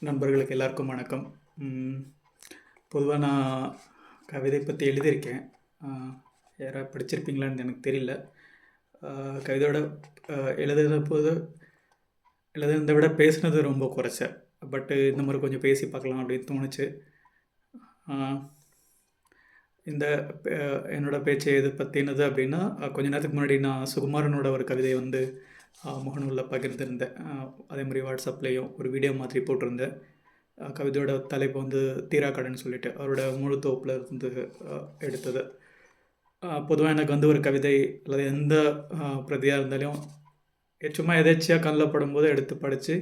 நண்பர்களுக்கு எல்லாருக்கும் வணக்கம். பொதுவாக நான் கவிதை பற்றி எழுதியிருக்கேன். யாராவது படிச்சிருப்பீங்களான்னு எனக்கு தெரியல. கவிதையோட ஆஹ் எழுதுன போது எழுதுறதை விட பேசுனது ரொம்ப குறைச்ச. பட்டு இந்த மாதிரி கொஞ்சம் பேசி பார்க்கலாம் அப்படின்னு தோணுச்சு. இந்த என்னோடய பேச்சு எது பற்றினது அப்படின்னா கொஞ்ச நேரத்துக்கு முன்னாடி நான் சுகுமாரனோட ஒரு கவிதை வந்து முகநூலில் பகிர்ந்திருந்தேன் அதே மாதிரி வாட்ஸ்அப்லேயும் ஒரு வீடியோ மாதிரி போட்டிருந்தேன். கவிதையோட தலைப்பு வந்து தீரா கடன் சொல்லிட்டு அவரோட முழு தொகுப்பில் இருந்து எடுத்தது. பொதுவாக எனக்கு வந்து ஒரு கவிதை அல்லது எந்த பிரதியாக இருந்தாலும் சும்மா எதேச்சியாக கண்ணில் படும்போது எடுத்து படித்து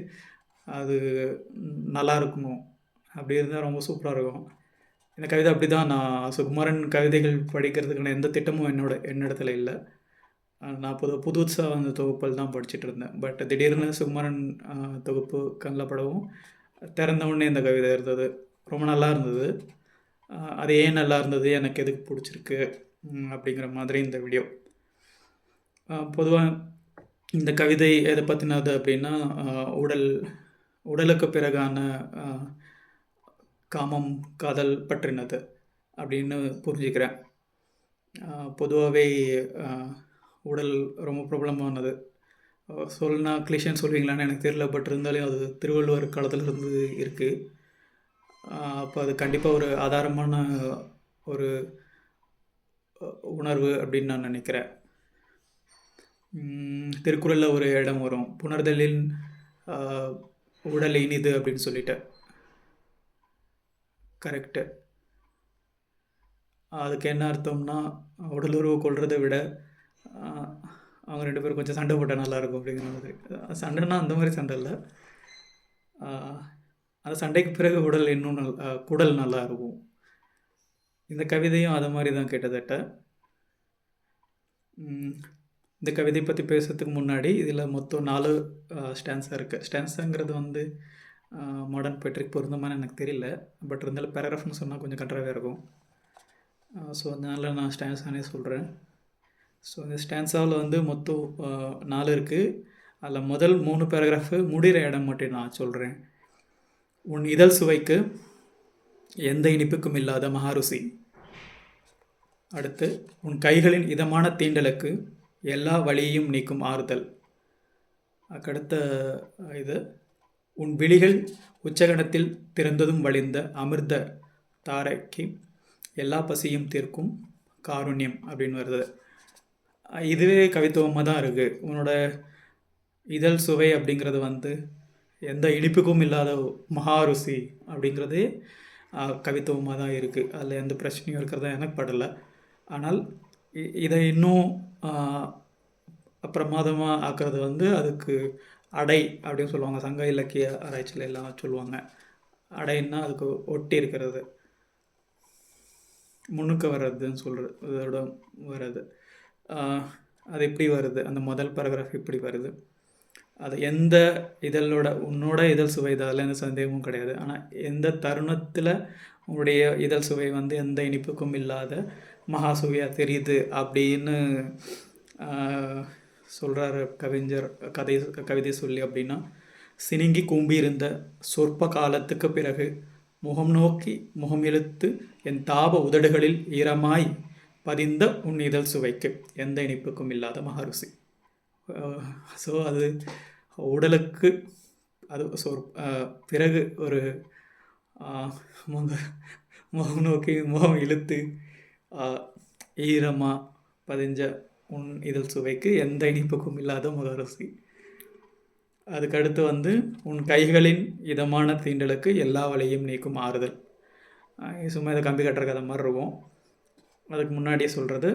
அது நல்லா இருக்கணும் அப்படி இருந்தால் ரொம்ப சூப்பராக இருக்கும். இந்த கவிதை அப்படி தான் நான் சுகுமாரன் கவிதைகள் படிக்கிறதுக்கான எந்த திட்டமும் என்னோட என்னிடத்துல இல்லை. நான் புது புதுசாக அந்த தொகுப்பில் தான் படிச்சுட்டு இருந்தேன். பட் திடீர்னு சுகுமாரன் தொகுப்பு கண்ணில் படவும் திறந்த உடனே இந்த கவிதை இருந்தது. ரொம்ப நல்லா இருந்தது. அது ஏன் நல்லா இருந்தது? எனக்கு எதுக்கு பிடிச்சிருக்கு? அப்படிங்கிற மாதிரி இந்த வீடியோ பொதுவாக இந்த கவிதை எதை பற்றினது அப்படின்னா உடல் உடலுக்கு பிறகான காமம் காதல் பற்றினது அப்படின்னு புரிஞ்சுக்கிறேன். பொதுவாகவே உடல் ரொம்ப பிரபலமானது. அஹ் சொல்லுனா கிளிஷன் சொல்வீங்களான்னு எனக்கு தெரியல பட் இருந்தாலும் அது திருவள்ளுவர் காலத்திலிருந்து இருக்குது அப்போ அது கண்டிப்பாக ஒரு ஆதாரமான ஒரு உணர்வு அப்படின்னு நான் நினைக்கிறேன். திருக்குறளில் ஒரு இடம் வரும். புணர்தலின் உடல் இனிது அப்படின்னு சொல்லிட்டு. கரெக்டு அதுக்கு என்ன அர்த்தம்னா உடலுறவு கொள்றதை விட அவங்க ரெண்டு பேரும் கொஞ்சம் சண்டை போட்டால் நல்லாயிருக்கும் அப்படிங்கிற மாதிரி. சண்டைனா அந்த மாதிரி சண்டை இல்லை. அந்த சண்டைக்கு பிறகு உடல் இன்னும் நல் குடல் நல்லா இருக்கும் இந்த கவிதையும் அது மாதிரி தான் கிட்டத்தட்ட இந்த கவிதை பற்றி பேசுறதுக்கு முன்னாடி இதில் மொத்தம் நாலு ஸ்டான்ஸாக இருக்குது ஸ்டான்ஸாங்கிறது வந்து மாடர்ன் பெட்ரிக் பொருந்தமான்னு எனக்கு தெரியல. பட் இருந்தாலும் பேராகிராஃப்னு சொன்னால் கொஞ்சம் கன்றாவே இருக்கும். ஸோ அதனால் நான் ஸ்டான்ஸானே சொல்கிறேன் ஸோ இந்த ஸ்டான்ஸாவில் வந்து மொத்தம் நாலு இருக்குது அதில் முதல் மூணு பேராகிராஃபு முடிகிற இடம் மட்டும் நான் சொல்கிறேன் உன் இதழ் சுவைக்கு எந்த இனிப்புக்கும் இல்லாத மகாருசி. அடுத்து உன் கைகளின் இதமான தீண்டலுக்கு எல்லா வழியையும் நீக்கும் ஆறுதல். அதுக்கடுத்த இது உன் விழிகள் உச்சகணத்தில் திறந்ததும் வழிந்த அமிர்த தாரைக்கு எல்லா பசியும் தீர்க்கும் காருண்யம் அப்படின்னு வருது. இதுவே கவித்துவமாக தான் இருக்குது உன்னோட இதழ் சுவை அப்படிங்கிறது வந்து எந்த இனிப்புக்கும் இல்லாத மகா ருசி அப்படிங்கிறது கவித்துவமாக தான் இருக்குது அதில் எந்த பிரச்சனையும் இருக்கிறதா எனக்கு படலை. ஆனால் இ- இதை இன்னும் பிரமாதமாக ஆக்கிறது வந்து அதுக்கு அடை அப்படின்னு சொல்லுவாங்க. சங்க இலக்கிய ஆராய்ச்சியில் எல்லாம் சொல்லுவாங்க. அடைன்னா அதுக்கு ஒட்டி இருக்கிறது. முன்னுக்கு வர்றதுன்னு சொல்கிறது இதோட வர்றது. அது எப்படி வருது? அந்த முதல் பேராகிராஃப் எப்படி வருது? அது எந்த இதழோட உன்னோட இதழ் சுவை தான் அதில் எந்த சந்தேகமும் கிடையாது. ஆனால் எந்த தருணத்தில் உன்னுடைய இதழ் சுவை வந்து எந்த இனிப்புக்கும் இல்லாத மகா சுவையாக தெரியுது அப்படின்னு சொல்கிறார் கவிஞர் கதை கவிதை சொல்லி அப்படின்னா சினுங்கி கூம்பியிருந்த சொற்ப காலத்துக்கு பிறகு முகம் நோக்கி முகம் இழுத்து என் தாப உதடுகளில் ஈரமாய் பதிந்த உன் இதழ் சுவைக்கு எந்த இனிப்புக்கும் இல்லாத மகருசி ஸோ அது உடலுக்கு அது ஸோ பிறகு ஒரு முக முகம் நோக்கி முகம் இழுத்து ஈரமாக பதிஞ்ச உன் இதழ் சுவைக்கு எந்த இனிப்புக்கும் இல்லாத முகருசி அதுக்கடுத்து வந்து உன் கைகளின் இதமான தீண்டலுக்கு எல்லா வழியும் நீக்கும் ஆறுதல். சும்மா இதை கம்பி கட்டுற கதை மாதிரி இருக்கும். அதுக்கு முன்னாடியே சொல்கிறது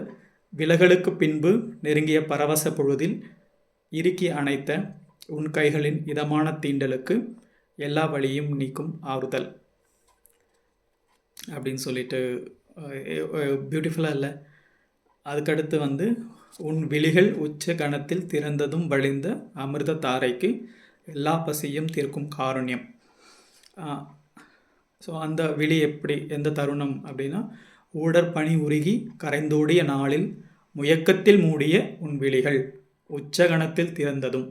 விலகலுக்கு பின்பு நெருங்கிய பரவச பொழுதில் இறுக்கி அணைத்த உன் கைகளின் இதமான தீண்டலுக்கு எல்லா வழியும் நீக்கும் ஆறுதல். அப்படின்னு சொல்லிட்டு பியூட்டிஃபுல்லாக இல்லை. அதுக்கடுத்து வந்து உன் விழிகள் உச்ச கணத்தில் திறந்ததும் வழிந்த அமிர்த தாரைக்கு எல்லா பசியும் தீர்க்கும் காருண்யம். ஸோ அந்த விழி எப்படி எந்த தருணம் அப்படின்னா ஊடற்பனி உருகி கரைந்தோடிய நாளில் முயக்கத்தில் மூடிய உன் விழிகள் உச்சகணத்தில் திறந்ததும்.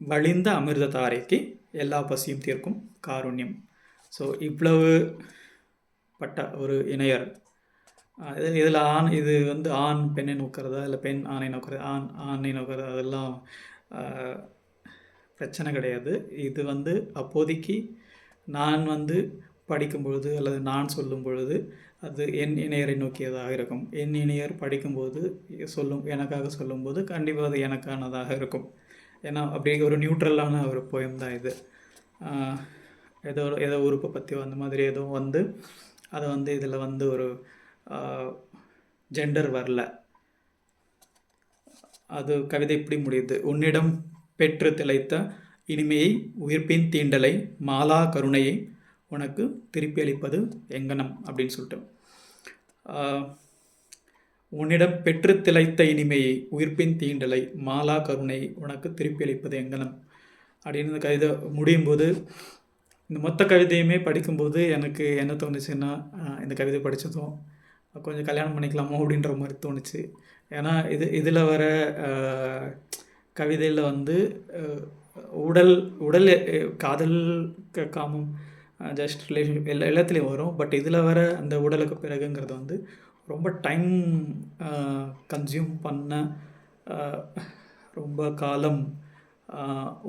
வழிந்த அமிர்த தாரைக்கு எல்லா பசியும் தீர்க்கும் காருண்யம். ஸோ இவ்வளவு பட்ட ஒரு இணையர். அஹ் இது இதில் ஆண் இது வந்து ஆண் பெண்ணை நோக்கிறதா? இல்லை பெண் ஆணை நோக்கிறது ஆண் ஆணை நோக்கிறதா அதெல்லாம் பிரச்சனை கிடையாது. இது வந்து அப்போதைக்கு நான் வந்து படிக்கும் பொழுது அல்லது நான் சொல்லும் பொழுது அது என் இணையரை நோக்கியதாக இருக்கும். என் இணையர் படிக்கும்போது சொல்லும் எனக்காக சொல்லும்போது கண்டிப்பாக அது எனக்கானதாக இருக்கும். ஏன்னா அப்படியே ஒரு நியூட்ரலான ஒரு போயம் தான் இது. ஏதோ ஏதோ உறுப்பை பற்றி அந்த மாதிரி ஏதோ வந்து அதை வந்து இதில் வந்து ஒரு ஜெண்டர் வரல. அது கவிதை இப்படி முடியுது. உன்னிடம் பெற்று திளைத்த இனிமையை உயிர்ப்பின் தீண்டலை மாலா கருணையை உனக்கு திருப்பி அளிப்பது எங்கனம் அப்படின்னு சொல்லிட்டு. உன்னிடம் பெற்று திளைத்த இனிமையை உயிர்ப்பின் தீண்டலை மாலா கருணை உனக்கு திருப்பி அளிப்பது எங்கனம் அப்படின்னு இந்த கவிதை முடியும் போது இந்த மொத்த கவிதையுமே படிக்கும்போது எனக்கு என்ன தோணுச்சுன்னா இந்த கவிதை படித்ததும் கொஞ்சம் கல்யாணம் பண்ணிக்கலாமோ அப்படின்ற மாதிரி தோணுச்சு. ஏன்னா இது இதில் வர கவிதையில் வந்து உடல் உடல் காதல் க- காமம் ஜஸ்ட் ரிலேஷன்ஷிப் எல்லா எல்லாத்துலேயும் வரும். பட் இதில் வர அந்த உடலுக்கு பிறகுங்கிறது வந்து ரொம்ப டைம் கன்சியூம் பண்ண ரொம்ப காலம்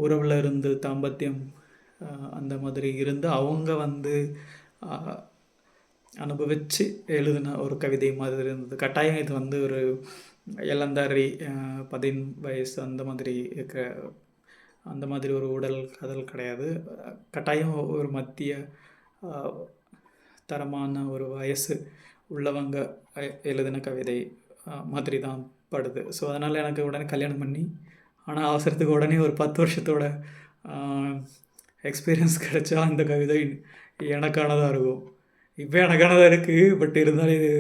உறவில் இருந்து தாம்பத்தியம் அந்த மாதிரி இருந்து அவங்க வந்து அனுபவித்து எழுதின ஒரு கவிதை மாதிரி இருந்தது. கட்டாயம் இது வந்து ஒரு இளந்தாரி பதின் வயசு அந்த மாதிரி இருக்கிற அந்த மாதிரி ஒரு உடல் காதல் கிடையாது. கட்டாயம் ஒரு மத்திய தரமான ஒரு வயசு உள்ளவங்க எ- எழுதின கவிதை மாதிரி தான் படுது. ஸோ அதனால் எனக்கு உடனே கல்யாணம் பண்ணி ஆனால் அவசரத்துக்கு உடனே ஒரு பத்து வருஷத்தோட எக்ஸ்பீரியன்ஸ் கிடைச்சா அந்த கவிதை எனக்கானதாக இருக்கும். இப்போ எனக்கானதாக இருக்குது பட் இருந்தாலும் இது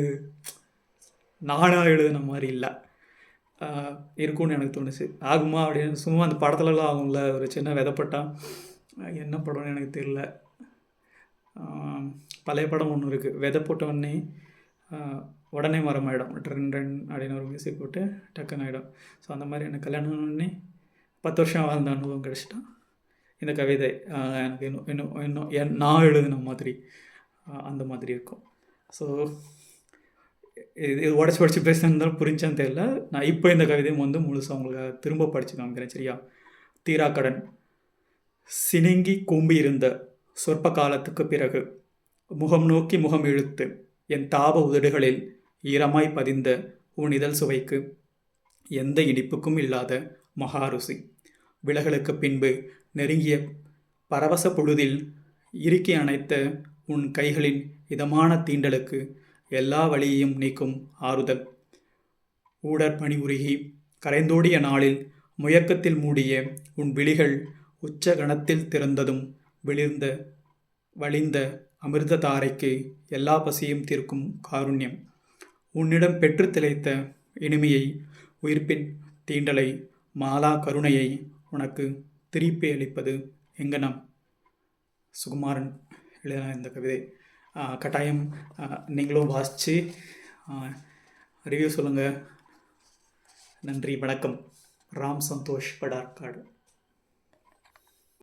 நானாக எழுதின மாதிரி இல்லை. இருக்கும்னு எனக்கு தோணுச்சு. ஆகுமா அப்படின்னு சும்மா அந்த படத்துலலாம் ஆகும்ல ஒரு சின்ன விதப்பட்டான் என்ன படம்னு எனக்கு தெரியல. பழைய படம் ஒன்று இருக்குது விதை போட்ட உடனே ஆஹ் உடனே மரமாயிடும். ட்ரென் ட்ரென் அப்படின்னு ஒரு மியூசிக் போட்டு டக்குன்னு ஆகிடும் ஸோ அந்த மாதிரி எனக்கு கல்யாணம் ஆன உடனே பத்து வருஷம் வாழ்ந்த அனுபவம் கிடச்சிட்டா. இந்த கவிதை எனக்கு இன்னும் இன்னும் இன்னும் என் நான் எழுதின மாதிரி அந்த மாதிரி இருக்கும். ஸோ இது இது உடச்சி உடச்சி பேசினதாலும் புரிஞ்சான்னு தெரியல. நான் இப்போ இந்த கவிதையும் வந்து முழுசாக உங்களுக்கு திரும்ப படித்து காமிக்கிறேன் சரியா? கடன் சினுங்கி கூம்பியிருந்த சொற்ப காலத்துக்கு பிறகு முகம் நோக்கி முகம் இழுத்து என் தாப உதடுகளில் ஈரமாய் பதிந்த உன் இதழ் சுவைக்கு எந்த இனிப்புக்கும் இல்லாத மகாருசி. விலகலுக்கு பின்பு நெருங்கிய பரவச பொழுதில் இறுக்கி அணைத்த உன் கைகளின் இதமான தீண்டலுக்கு எல்லா வழியையும் நீக்கும் ஆறுதல். ஊடற்பணி உருகி கரைந்தோடிய நாளில் முயக்கத்தில் மூடிய உன் விழிகள் உச்ச கணத்தில் திறந்ததும் விளிர்ந்த வழிந்த அமிர்த தாரைக்கு எல்லா பசியும் தீர்க்கும் காருண்யம். உன்னிடம் பெற்று திளைத்த இனிமையை உயிர்ப்பின் தீண்டலை மாலா கருணையை உனக்கு திருப்பி அளிப்பது எங்கனம் சுகுமாரன் எழுதின இந்த கவிதை. கட்டாயம் நீங்களும் வாசித்து ரிவ்யூ சொல்லுங்கள் நன்றி வணக்கம். ராம் சந்தோஷ் படார்காடு.